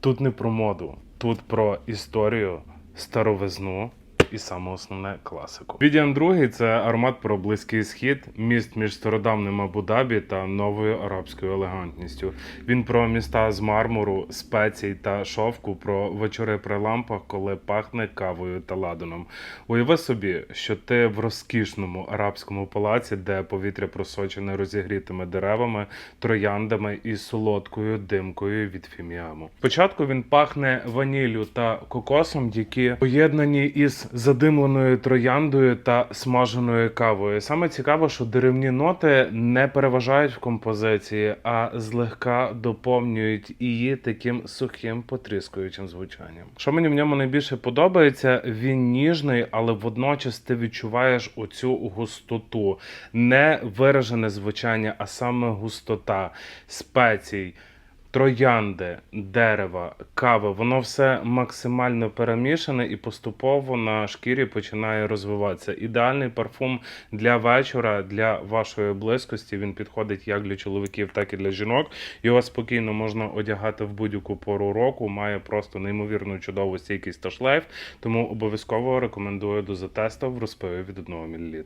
Тут не про моду, тут про історію, старовизну і саме основне класику. Відіан другий це аромат про близький схід, міст між стародавним Абу-Дабі та новою арабською елегантністю. Він про міста з мармуру, спецій та шовку, про вечори при лампах, коли пахне кавою та ладаном. Уяви собі, що ти в розкішному арабському палаці, де повітря просочене розігрітими деревами, трояндами і солодкою димкою від фіміаму. Спочатку він пахне ваніллю та кокосом, які поєднані із задимленою трояндою та смаженою кавою. Саме цікаво, що деревні ноти не переважають в композиції, а злегка доповнюють її таким сухим потріскуючим звучанням. Що мені в ньому найбільше подобається, він ніжний, але водночас ти відчуваєш оцю густоту, не виражене звучання, а саме густота спецій. Троянди, дерева, кава, воно все максимально перемішане і поступово на шкірі починає розвиватися. Ідеальний парфум для вечора, для вашої близькості. Він підходить як для чоловіків, так і для жінок. Його спокійно можна одягати в будь-яку пору року. Має просто неймовірну чудову стійкість та шлейф. Тому обов'язково рекомендую до затесту в розпиві від 1 мл.